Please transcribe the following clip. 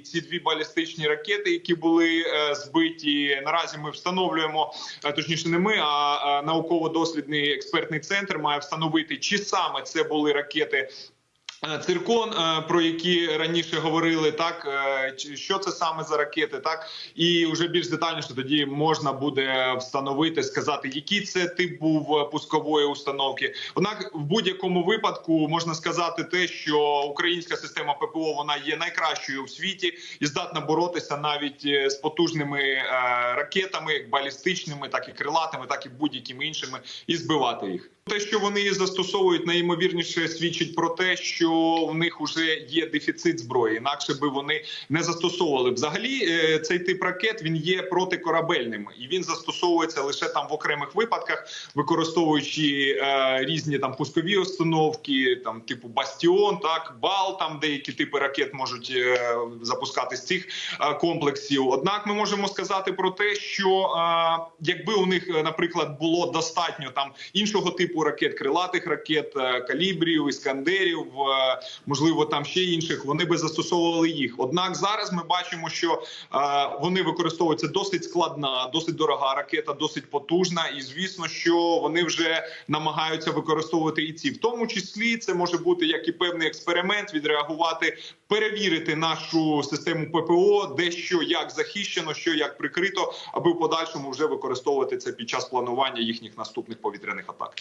Ці дві балістичні ракети, які були е, збиті, наразі ми встановлюємо е, точніше, не ми, а е, науково-дослідний експертний центр має встановити, чи саме це були ракети. Е, Циркон, е, про які раніше говорили, так е, що це саме за ракети, так і вже більш детальніше тоді можна буде встановити, сказати, який це тип був пускової установки. Однак, в будь-якому випадку можна сказати те, що українська система ППО вона є найкращою в світі і здатна боротися навіть з потужними ракетами, як балістичними, так і крилатими, так і будь-якими іншими, і збивати їх. Те, що вони застосовують, найімовірніше свідчить про те, що в них вже є дефіцит зброї, інакше би вони не застосовували. Взагалі, е, цей тип ракет він є протикорабельним і він застосовується лише там в окремих випадках, використовуючи е, різні там пускові установки, там типу Бастіон, так Бал, там деякі типи ракет можуть е, запускати з цих комплексів. Однак, ми можемо сказати про те, що якби у них, наприклад, було достатньо там іншого типу ракет, крилатих ракет, калібрів, іскандерів, можливо, там ще інших, вони би застосовували їх. Однак зараз ми бачимо, що е, вони використовуються досить складна, досить дорога ракета, досить потужна, і звісно, що вони вже намагаються використовувати і ці, в тому числі це може бути як і певний експеримент, відреагувати, перевірити нашу систему ППО, де що як захищено, що як прикрито, аби в подальшому вже використовувати це під час планування їхніх наступних повітряних атак.